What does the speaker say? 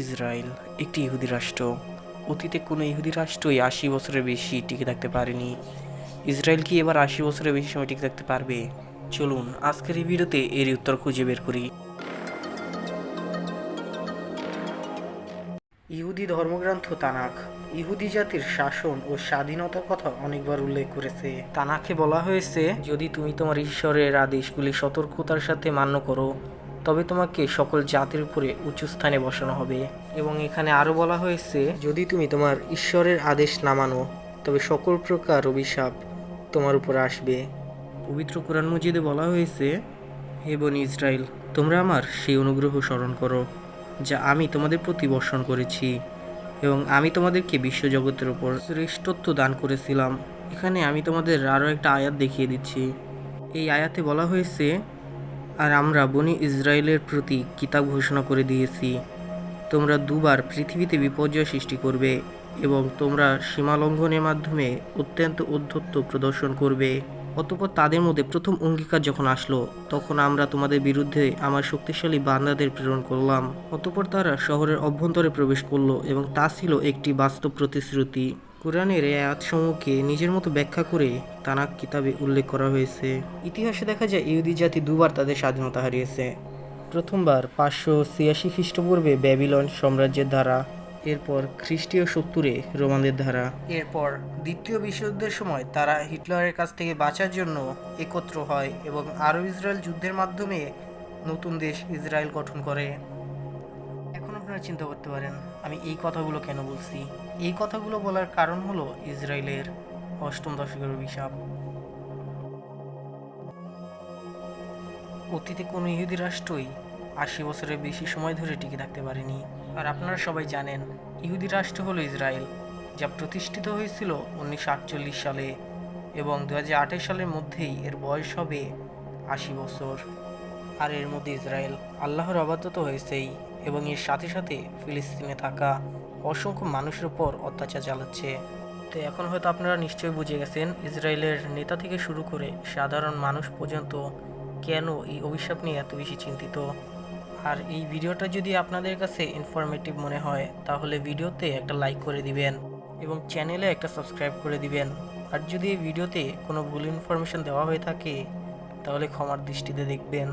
Israel, একটি ইহুদি রাষ্ট্র। অতীতে কোনো ইহুদি রাষ্ট্রই আশি বছরের বেশি টিকে থাকতে পারেনি। ইসরায়েল কি এবার আশি বছরের বেশি সময় টিকে থাকতে পারবে? চলুন, আজকের এই ভিডিওতে এর উত্তর খুঁজে বের করি। ইহুদি ধর্মগ্রন্থ তানাক ইহুদি জাতির শাসন ও স্বাধীনতার কথা অনেকবার উল্লেখ করেছে। তানাকে বলা হয়েছে, যদি তুমি তোমার ঈশ্বরের আদেশগুলি সতর্কতার সাথে মান্য করো তবে তোমাকে সকল জাতির উপরে উঁচু স্থানে বসানো হবে। এবং এখানে আরও বলা হয়েছে, যদি তুমি তোমার ঈশ্বরের আদেশ না মানো, তবে সকল প্রকার অভিশাপ তোমার উপর আসবে। পবিত্র কোরআন মজিদে বলা হয়েছে, হে বনি ইসরায়েল তোমরা আমার সেই অনুগ্রহ স্মরণ করো, যা আমি তোমাদের প্রতি বর্ষণ করেছি, এবং আমি তোমাদেরকে বিশ্বজগতের উপর শ্রেষ্ঠত্ব দান করেছিলাম। এখানে আমি তোমাদের আরও একটা আয়াত দেখিয়ে দিচ্ছি। এই আয়াতে বলা হয়েছে আর আমরা বনি ইসরায়েলের প্রতি কিতাব ঘোষণা করে দিয়েছি। তোমরা দুবার পৃথিবীতে বিপর্যয় সৃষ্টি করবে এবং তোমরা সীমা লঙ্ঘনের মাধ্যমে অত্যন্ত উদ্ধত্ত প্রদর্শন করবে। অতপর তাদের মধ্যে প্রথম অঙ্গীকার যখন আসলো, তখন আমরা তোমাদের বিরুদ্ধে আমার শক্তিশালী বান্দাদের প্রেরণ করলাম। অতপর তারা শহরের অভ্যন্তরে প্রবেশ করল এবং তা ছিল একটি বাস্তব প্রতিশ্রুতি। কোরআনের আয়াতসমূহকে নিজের মতো ব্যাখ্যা করে তানাক কিতাবে উল্লেখ করা হয়েছে। ইতিহাসে দেখা যায়, ইহুদি জাতি দুবার তাদের স্বাধীনতা হারিয়েছে। প্রথমবার পাঁচশো ছিয়াশি খ্রিস্টপূর্বে ব্যাবিলন সাম্রাজ্যের দ্বারা এরপর খ্রিস্টীয় সত্তরে রোমানদের দ্বারা এরপর দ্বিতীয় বিশ্বযুদ্ধের সময় তারা হিটলারের কাছ থেকে বাঁচার জন্য একত্র হয় এবং আরব ইসরায়েল যুদ্ধের মাধ্যমে নতুন দেশ ইসরায়েল গঠন করে। আপনারা চিন্তা করতে পারেন, আমি এই কথাগুলো কেন বলছি? এই কথাগুলো বলার কারণ হলো ইসরায়েলের অষ্টম দশকের অভিশাপ। অতীতে কোনো ইহুদি রাষ্ট্রই আশি বছরের বেশি সময় ধরে টিকে থাকতে পারেনি। আর আপনারা সবাই জানেন, ইহুদি রাষ্ট্র হলো ইসরায়েল, যা প্রতিষ্ঠিত হয়েছিল উনিশশো আটচল্লিশ সালে এবং দু সালের মধ্যেই এর বয়স হবে আশি বছর। আর এর মধ্যে ইসরায়েল আল্লাহর অবাধ্যত হয়েছেই। এবং এর সাথে সাথে ফিলিস্তিনে থাকা অসংখ্য মানুষের উপর অত্যাচার চালাচ্ছে। তো এখন হয়তো আপনারা নিশ্চয়ই বুঝে গেছেন, ইসরায়েলের নেতা থেকে শুরু করে সাধারণ মানুষ পর্যন্ত কেন এই অভিশাপ নিয়ে এত বেশি চিন্তিত? আর এই ভিডিওটা যদি আপনাদের কাছে ইনফরমেটিভ মনে হয়, তাহলে ভিডিওতে একটা লাইক করে দিবেন এবং চ্যানেলে একটা সাবস্ক্রাইব করে দিবেন। আর যদি এই ভিডিওতে কোনো ভুল ইনফরমেশন দেওয়া হয়ে থাকে, তাহলে ক্ষমার দৃষ্টিতে দেখবেন।